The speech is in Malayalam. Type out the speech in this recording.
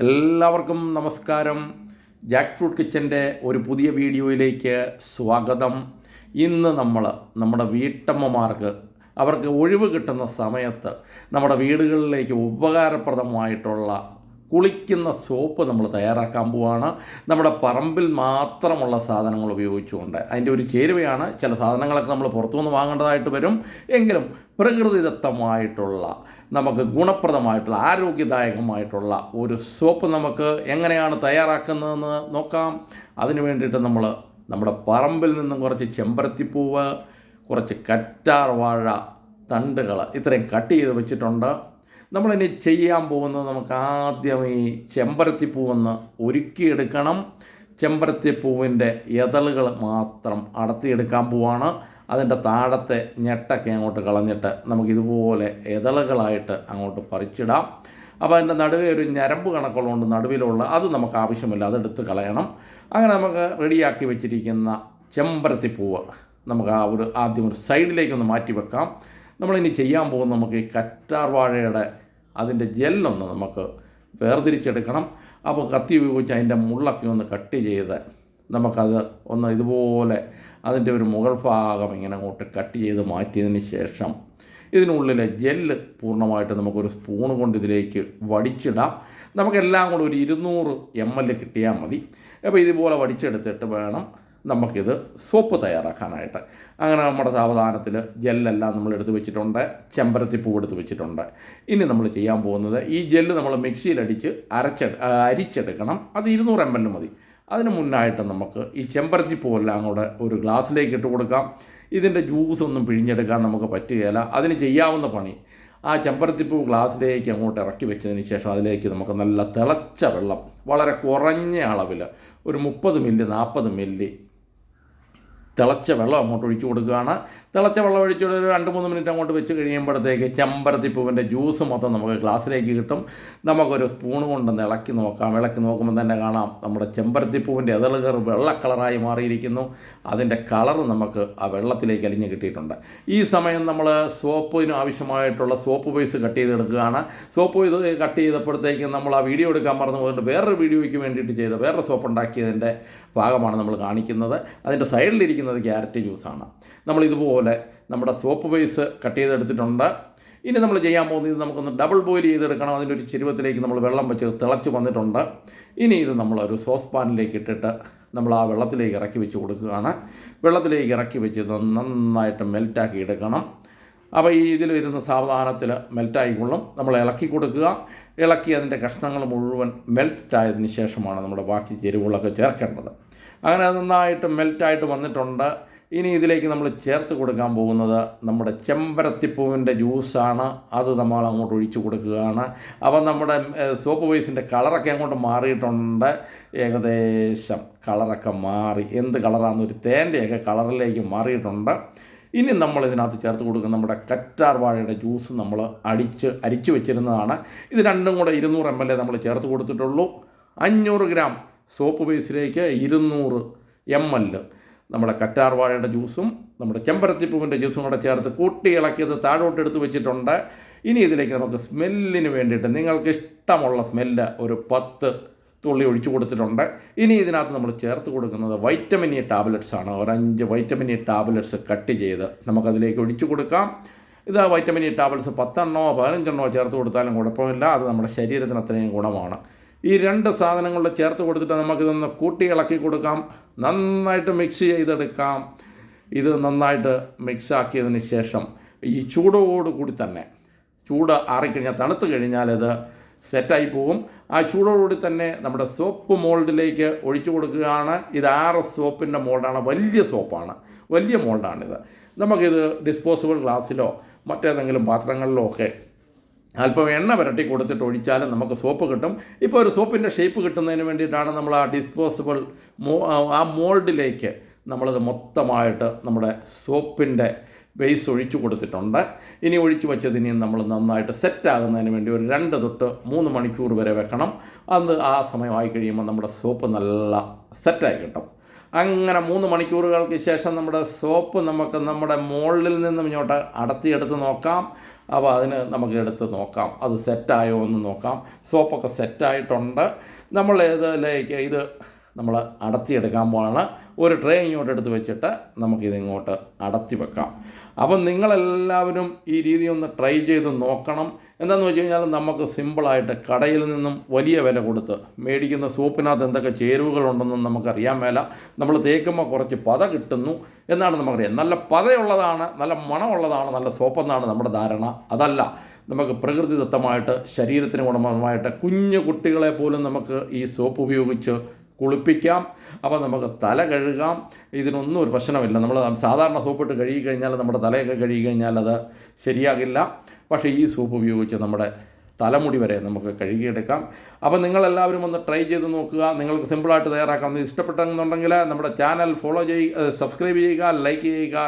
എല്ലാവർക്കും നമസ്കാരം. ജാക്ക് ഫ്രൂട്ട് കിച്ചന്റെ ഒരു പുതിയ വീഡിയോയിലേക്ക് സ്വാഗതം. ഇന്ന് നമ്മൾ നമ്മുടെ വീട്ടമ്മമാർക്ക് അവർക്ക് ഒഴിവ് കിട്ടുന്ന സമയത്ത് നമ്മുടെ വീടുകളിലേക്ക് ഉപകാരപ്രദമായിട്ടുള്ള കുളിക്കുന്ന സോപ്പ് നമ്മൾ തയ്യാറാക്കാൻ പോവാണ്. നമ്മുടെ പറമ്പിൽ മാത്രമുള്ള സാധനങ്ങൾ ഉപയോഗിച്ചുകൊണ്ട്. അതിന്റെ ഒരു ചേരുവയാണ്. ചില സാധനങ്ങളൊക്കെ നമ്മൾ പുറത്തുനിന്ന് വാങ്ങേണ്ടതായിട്ട് വരും. എങ്കിലും പ്രകൃതിദത്തമായിട്ടുള്ള നമുക്ക് ഗുണപ്രദമായിട്ടുള്ള ആരോഗ്യദായകമായിട്ടുള്ള ഒരു സോപ്പ് നമുക്ക് എങ്ങനെയാണ് തയ്യാറാക്കുന്നതെന്ന് നോക്കാം. അതിന് വേണ്ടിയിട്ട് നമ്മൾ നമ്മുടെ പറമ്പിൽ നിന്നും കുറച്ച് ചെമ്പരത്തിപ്പൂവ് കുറച്ച് കറ്റാർ വാഴ തണ്ടുകൾ ഇത്രയും കട്ട് ചെയ്ത് വെച്ചിട്ടുണ്ട്. നമ്മളിനി ചെയ്യാൻ പോകുന്നത് നമുക്ക് ആദ്യം ഈ ചെമ്പരത്തിപ്പൂവൊന്ന് ഒരുക്കിയെടുക്കണം. ചെമ്പരത്തിപ്പൂവിന്റെ ഇതളുകൾ മാത്രം അടർത്തിയെടുക്കാൻ പോവാണ്. അതിന്റെ താഴത്തെ ഞെട്ടൊക്കെ അങ്ങോട്ട് കളഞ്ഞിട്ട് നമുക്കിതുപോലെ ഇതളുകളായിട്ട് അങ്ങോട്ട് പറിച്ചിടാം. അപ്പോൾ അതിന്റെ നടുവേ ഒരു ഞരമ്പ് കണക്കുള്ളതുകൊണ്ട് നടുവിലുള്ള അത് നമുക്ക് ആവശ്യമില്ല അതെടുത്ത് കളയണം. അങ്ങനെ നമുക്ക് റെഡിയാക്കി വെച്ചിരിക്കുന്ന ചെമ്പരത്തിപ്പൂവ് നമുക്ക് ആ ഒരു ആദ്യം ഒരു സൈഡിലേക്കൊന്ന് മാറ്റി വെക്കാം. നമ്മളിനി ചെയ്യാൻ പോകുന്ന നമുക്ക് ഈ കറ്റാർ വാഴയുടെ അതിന്റെ ജെല്ലൊന്ന് നമുക്ക് വേർതിരിച്ചെടുക്കണം. അപ്പോൾ കത്തി ഉപയോഗിച്ച് അതിന്റെ മുള്ളൊക്കെ ഒന്ന് കട്ട് ചെയ്ത് നമുക്കത് ഒന്ന് ഇതുപോലെ അതിന്റെ ഒരു മുകൾ ഭാഗം ഇങ്ങനെ അങ്ങോട്ട് കട്ട് ചെയ്ത് മാറ്റിയതിന് ശേഷം ഇതിനുള്ളിലെ ജെല്ല് പൂർണമായിട്ട് നമുക്കൊരു സ്പൂൺ കൊണ്ട് ഇതിലേക്ക് വടിച്ചിടാം. നമുക്കെല്ലാം കൂടെ ഒരു ഇരുന്നൂറ് എം എൽ കിട്ടിയാൽ മതി. അപ്പോൾ ഇതുപോലെ വടിച്ചെടുത്തിട്ട് വേണം നമുക്കിത് സോപ്പ് തയ്യാറാക്കാനായിട്ട്. അങ്ങനെ നമ്മുടെ സാവധാനത്തിൽ ജെല്ലെല്ലാം നമ്മൾ എടുത്തു വെച്ചിട്ടുണ്ട്. ചെമ്പരത്തിപ്പൂ എടുത്ത് വെച്ചിട്ടുണ്ട്. ഇനി നമ്മൾ ചെയ്യാൻ പോകുന്നത് ഈ ജെല്ല് നമ്മൾ മിക്സിയിലടിച്ച് അരച്ച അരിച്ചെടുക്കണം. അത് ഇരുന്നൂറ് എം എൽ മതി. അതിന് മുന്നായിട്ട് നമുക്ക് ഈ ചെമ്പരത്തിപ്പൂവെല്ലാം കൂടെ ഒരു ഗ്ലാസ്സിലേക്ക് ഇട്ട് കൊടുക്കാം. ഇതിന്റെ ജ്യൂസ് ഒന്നും പിഴിഞ്ഞെടുക്കാൻ നമുക്ക് പറ്റുകയില്ല. അതിന് ചെയ്യാവുന്ന പണി ആ ചെമ്പരത്തിപ്പൂ ഗ്ലാസ്സിലേക്ക് അങ്ങോട്ട് ഇറക്കി വെച്ചതിന് ശേഷം അതിലേക്ക് നമുക്ക് നല്ല തിളച്ച വെള്ളം വളരെ കുറഞ്ഞ അളവിൽ ഒരു മുപ്പത് മില്ലി നാൽപ്പത് മില്ലി തിളച്ച വെള്ളം അങ്ങോട്ട് ഒഴിച്ചു കൊടുക്കുകയാണ്. തിളച്ച വെള്ളം ഒഴിച്ചുള്ള ഒരു രണ്ട് മൂന്ന് മിനിറ്റ് അങ്ങോട്ട് വെച്ച് കഴിയുമ്പോഴത്തേക്ക് ചെമ്പരത്തിപ്പൂവിന്റെ ജ്യൂസ് മൊത്തം നമുക്ക് ഗ്ലാസ്സിലേക്ക് കിട്ടും. നമുക്കൊരു സ്പൂൺ കൊണ്ടൊന്ന് ഇളക്കി നോക്കാം. ഇളക്കി നോക്കുമ്പോൾ തന്നെ കാണാം നമ്മുടെ ചെമ്പരത്തിപ്പൂവിന്റെ എതളുകർ വെള്ള കളറായി മാറിയിരിക്കുന്നു. അതിന്റെ കളർ നമുക്ക് ആ വെള്ളത്തിലേക്ക് അലിഞ്ഞ് കിട്ടിയിട്ടുണ്ട്. ഈ സമയം നമ്മൾ സോപ്പിന് ആവശ്യമായിട്ടുള്ള സോപ്പ് പൈസ് കട്ട് ചെയ്തെടുക്കുകയാണ്. സോപ്പ് ഇത് കട്ട് ചെയ്തപ്പോഴത്തേക്കും നമ്മൾ ആ വീഡിയോ എടുക്കാൻ മറന്നു പോയിട്ട് വേറൊരു വീഡിയോയ്ക്ക് വേണ്ടിയിട്ട് ചെയ്ത വേറൊരു സോപ്പ് ഉണ്ടാക്കിയതിന്റെ ഭാഗമാണ് നമ്മൾ കാണിക്കുന്നത്. അതിന്റെ സൈഡിലിരിക്കുന്നത് ക്യാരറ്റ് ജ്യൂസാണ്. നമ്മൾ ഇതുപോലെ നമ്മുടെ സോപ്പ് ബേസ് കട്ട് ചെയ്തെടുത്തിട്ടുണ്ട്. ഇനി നമ്മൾ ചെയ്യാൻ പോകുന്നത് നമുക്കൊന്ന് ഡബിൾ ബോയിൽ ചെയ്തെടുക്കണം. അതിന്റെ ഒരു ചെരുവത്തിലേക്ക് നമ്മൾ വെള്ളം വെച്ച് തിളച്ച് വന്നിട്ടുണ്ട്. ഇനി ഇത് നമ്മളൊരു സോസ് പാനിലേക്ക് ഇട്ടിട്ട് നമ്മൾ ആ വെള്ളത്തിലേക്ക് ഇറക്കി വെച്ച് കൊടുക്കുകയാണ്. വെള്ളത്തിലേക്ക് ഇറക്കി വെച്ച് നന്നായിട്ട് മെൽറ്റാക്കി എടുക്കണം. അപ്പോൾ ഈ ഇതിൽ വരുന്ന സാവധാനത്തിൽ മെൽറ്റായിക്കൊള്ളും നമ്മൾ ഇളക്കി കൊടുക്കുക. ഇളക്കി അതിന്റെ കഷ്ണങ്ങൾ മുഴുവൻ മെൽറ്റായതിന് ശേഷമാണ് നമ്മുടെ ബാക്കി ചേരുവകളൊക്കെ ചേർക്കേണ്ടത്. അങ്ങനെ നന്നായിട്ട് മെൽറ്റായിട്ട് വന്നിട്ടുണ്ട്. ഇനി ഇതിലേക്ക് നമ്മൾ ചേർത്ത് കൊടുക്കാൻ പോകുന്നത് നമ്മുടെ ചെമ്പരത്തിപ്പൂവിന്റെ ജ്യൂസാണ്. അത് നമ്മൾ അങ്ങോട്ട് ഒഴിച്ചു കൊടുക്കുകയാണ്. അപ്പം നമ്മുടെ സോപ്പ് ബേസിന്റെ കളറൊക്കെ അങ്ങോട്ട് മാറിയിട്ടുണ്ട്. ഏകദേശം കളറൊക്കെ മാറി. എന്ത് കളറാണെന്നൊരു തേന്റെയൊക്കെ കളറിലേക്ക് മാറിയിട്ടുണ്ട്. ഇനി നമ്മൾ ഇതിനകത്ത് ചേർത്ത് കൊടുക്കുന്ന നമ്മുടെ കറ്റാർ വാഴയുടെ ജ്യൂസ് നമ്മൾ അടിച്ച് അരിച്ച് വെച്ചിരുന്നതാണ്. ഇത് രണ്ടും കൂടെ ഇരുന്നൂറ് എം എൽ എ നമ്മൾ ചേർത്ത് കൊടുത്തിട്ടുള്ളൂ. അഞ്ഞൂറ് ഗ്രാം സോപ്പ് ബേസിലേക്ക് ഇരുന്നൂറ് എം എൽ നമ്മുടെ കറ്റാർവാഴയുടെ ജ്യൂസും നമ്മുടെ ചെമ്പരത്തിപ്പൂവിന്റെ ജ്യൂസും കൂടെ ചേർത്ത് കൂട്ടി ഇളക്കിയത് താഴോട്ട് എടുത്ത് വെച്ചിട്ടുണ്ട്. ഇനി ഇതിലേക്ക് നമുക്ക് സ്മെല്ലിന് വേണ്ടിയിട്ട് നിങ്ങൾക്ക് ഇഷ്ടമുള്ള സ്മെല്ല് ഒരു പത്ത് തുള്ളി ഒഴിച്ചു കൊടുത്തിട്ടുണ്ട്. ഇനി ഇതിനകത്ത് നമ്മൾ ചേർത്ത് കൊടുക്കുന്നത് വൈറ്റമിൻ ഇ ടാബ്ലറ്റ്സ് ആണ്. ഒരു അഞ്ച് വൈറ്റമിൻ ഇ ടാബ്ലറ്റ്സ് കട്ട് ചെയ്ത് നമുക്കതിലേക്ക് ഒഴിച്ചു കൊടുക്കാം. ഇത് വൈറ്റമിൻ ഇ ടാബ്ലറ്റ്സ് പത്തെണ്ണോ പതിനഞ്ചെണ്ണോ ചേർത്ത് കൊടുത്താലും കുഴപ്പമില്ല. അത് നമ്മുടെ ശരീരത്തിന് അത്രയും ഗുണമാണ്. ഈ രണ്ട് സാധനങ്ങൾ ചേർത്ത് കൊടുത്തിട്ട് നമുക്കിതൊന്ന് കൂട്ടി ഇളക്കി കൊടുക്കാം. നന്നായിട്ട് മിക്സ് ചെയ്തെടുക്കാം. ഇത് നന്നായിട്ട് മിക്സാക്കിയതിന് ശേഷം ഈ ചൂടോടുകൂടി തന്നെ ചൂട് ആറിക്കഴിഞ്ഞാൽ തണുത്ത് കഴിഞ്ഞാൽ ഇത് സെറ്റായി പോകും. ആ ചൂടോടുകൂടി തന്നെ നമ്മുടെ സോപ്പ് മോൾഡിലേക്ക് ഒഴിച്ചു കൊടുക്കുകയാണ്. ഇത് ആറ് സോപ്പിന്റെ മോൾഡാണ് വലിയ സോപ്പാണ് വലിയ മോൾഡാണിത് നമുക്കിത് ഡിസ്പോസിബിൾ ഗ്ലാസ്സിലോ മറ്റേതെങ്കിലും പാത്രങ്ങളിലോ ഒക്കെ അല്പം എണ്ണ പുരട്ടി കൊടുത്തിട്ട് ഒഴിച്ചാലും നമുക്ക് സോപ്പ് കിട്ടും. ഇപ്പോൾ ഒരു സോപ്പിന്റെ ഷേപ്പ് കിട്ടുന്നതിന് വേണ്ടിയിട്ടാണ് നമ്മൾ ആ ഡിസ്പോസിബിൾ മോ ആ മോൾഡിലേക്ക് നമ്മളത് മൊത്തമായിട്ട് നമ്മുടെ സോപ്പിന്റെ ബേസ് ഒഴിച്ചു കൊടുത്തിട്ടുണ്ട്. ഇനി ഒഴിച്ചു വെച്ചതിനി നമ്മൾ നന്നായിട്ട് സെറ്റാകുന്നതിന് വേണ്ടി ഒരു രണ്ട് തൊട്ട് മൂന്ന് മണിക്കൂർ വരെ വെക്കണം. അന്ന് ആ സമയമായി കഴിയുമ്പോൾ നമ്മുടെ സോപ്പ് നല്ല സെറ്റായി കിട്ടും. അങ്ങനെ മൂന്ന് മണിക്കൂറുകൾക്ക് ശേഷം നമ്മുടെ സോപ്പ് നമുക്ക് നമ്മുടെ മുകളിൽ നിന്നും ഇങ്ങോട്ട് അടത്തിയെടുത്ത് നോക്കാം. അപ്പോൾ അതിന് നമുക്ക് എടുത്ത് നോക്കാം. അത് സെറ്റായോ എന്ന് നോക്കാം. സോപ്പൊക്കെ സെറ്റായിട്ടുണ്ട് നമ്മൾ ഇതിലേക്ക് ഇത് നമ്മൾ അടത്തിയെടുക്കാൻ പോവാണ്. ഒരു ട്രേ ഇങ്ങോട്ട് എടുത്ത് വെച്ചിട്ട് നമുക്കിതിങ്ങോട്ട് അടത്തി വെക്കാം. അപ്പം നിങ്ങളെല്ലാവരും ഈ രീതി ഒന്ന് ട്രൈ ചെയ്ത് നോക്കണം. എന്താണെന്ന് വെച്ച് കഴിഞ്ഞാൽ നമുക്ക് സിമ്പിളായിട്ട് കടയിൽ നിന്നും വലിയ വില കൊടുത്ത് മേടിക്കുന്ന സോപ്പിനകത്ത് എന്തൊക്കെ ചേരുവകളുണ്ടെന്നും നമുക്കറിയാൻ മേല. നമ്മൾ തേക്കുമ്പോൾ കുറച്ച് പത കിട്ടുന്നു എന്നാണ് നമുക്കറിയാം. നല്ല പതയുള്ളതാണ് നല്ല മണമുള്ളതാണ് നല്ല സോപ്പെന്നാണ് നമ്മുടെ ധാരണ. അതല്ല നമുക്ക് പ്രകൃതിദത്തമായിട്ട് ശരീരത്തിന് ഗുണമായിട്ട് കുഞ്ഞു കുട്ടികളെ പോലും നമുക്ക് ഈ സോപ്പ് ഉപയോഗിച്ച് കുളിപ്പിക്കാം. അപ്പോൾ നമുക്ക് തല കഴുകാം. ഇതിനൊന്നും ഒരു പ്രശ്നമില്ല. നമ്മൾ സാധാരണ സോപ്പിട്ട് കഴുകി കഴിഞ്ഞാൽ നമ്മുടെ തലയൊക്കെ കഴുകി കഴിഞ്ഞാൽ അത് ശരിയാകില്ല. പക്ഷേ ഈ സോപ്പ് ഉപയോഗിച്ച് നമ്മുടെ തലമുടി വരെ നമുക്ക് കഴുകിയെടുക്കാം. അപ്പോൾ നിങ്ങളെല്ലാവരും ഒന്ന് ട്രൈ ചെയ്ത് നോക്കുക. നിങ്ങൾക്ക് സിമ്പിളായിട്ട് തയ്യാറാക്കാം. ഇഷ്ടപ്പെട്ടെന്നുണ്ടെങ്കിൽ നമ്മുടെ ചാനൽ ഫോളോ ചെയ്യുക സബ്സ്ക്രൈബ് ചെയ്യുക ലൈക്ക് ചെയ്യുക